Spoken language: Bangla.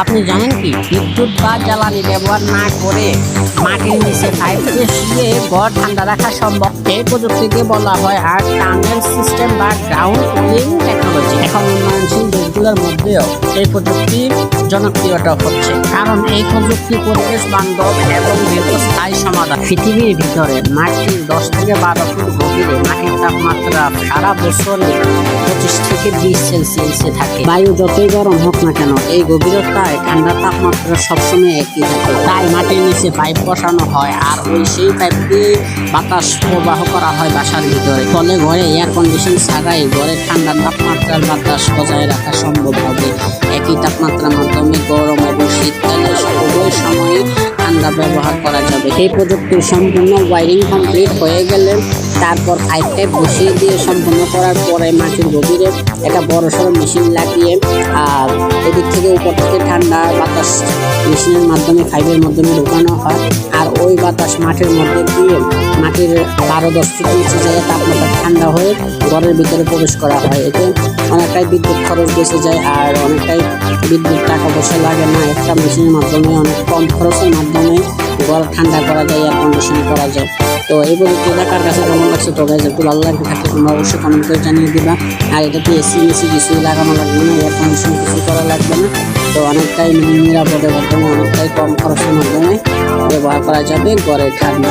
আপনি জানেন কি? বিদ্যুৎ বা জ্বালানি ব্যবহার না করে মাটির নিচে পাইপ দিয়ে শুয়ে ঘর ঠান্ডা রাখা সম্ভব। এই প্রযুক্তিকে বলা হয় আর টানেল সিস্টেম বা গ্রাউন্ড টেকনোলজি এখন উন্নয়নশীল দেশগুলোর মধ্যেও এই প্রযুক্তি জনপ্রিয়তা হচ্ছে। কারণ এই প্রযুক্তি পরিবেশ বান্ধব এবং দীর্ঘস্থায়ী সমাধান। পৃথিবীর ভিতরে মাটির দশ থেকে বারো ফুট গভীরে মাটির তাপমাত্রা সারা বছরে পঁচিশ থেকে বিশ সেলসিয়াসে থাকে। বায়ু যতই গরম হোক না কেন, এই গভীরতায় ঠান্ডা তাপমাত্রা সবসময় একই থাকে। তাই মাটির নিচে পাইপ বসানো হয়, আর ওই সেই পাইপ দিয়ে বাতাস প্রবাহ করা হয় বাসার ভিতরে। ফলে ঘরে এয়ার কন্ডিশন ছাড়াই ঘরে ঠান্ডা তাপমাত্রার বাতাস বজায় রাখা সম্ভব হবে। একই তাপমাত্রার মাধ্যমে গরম এবং শীতকালে উভয় সময়ে ঠান্ডা ব্যবহার করা যাবে। এই প্রযুক্তির সম্পূর্ণ ওয়ারিং কমপ্লিট হয়ে গেলে তারপর পাইপ টাইপ বসিয়ে দিয়ে সম্পূর্ণ করার পরে মাটির গভীরে একটা বড় সড়ো মেশিন লাগিয়ে, আর এদিক থেকে উপর থেকে ঠান্ডা বাতাস মেশিনের মাধ্যমে, পাইপের মাধ্যমে ঢোকানো হয়। আর ওই বাতাস মাটির মধ্যে দিয়ে মাটির বারো দশ ফুট নিচে জায়গায় তাপমাত্রা ঠান্ডা হয়ে ঘরের ভিতরে প্রবেশ করা হয়। এতে অনেকটাই বিদ্যুৎ খরচ বেঁচে যায় আর অনেকটাই বিদ্যুৎ টাকা পয়সা লাগে না। একটা মেশিনের মাধ্যমে অনেক কম খরচের মাধ্যমে ঘর ঠান্ডা করা যায় এয়ার কন্ডিশন করা যায়। তো এই প্রযুক্তিটা কার কাছে কেমন লাগছে তো গাইজ একটু ভালো লাগবে থাকলে তোমরা অবশ্যই কমেন্ট করে জানিয়ে দিবা। আর এটাতে এসি মেসি কিছু লাগানো লাগবে না? এয়ার কন্ডিশন কিছু করা লাগবে না? তো অনেকটাই নিরাপদের মাধ্যমে অনেকটাই কম খরচের মাধ্যমে ব্যবহার করা যাবে, ঘরে ঠান্ডা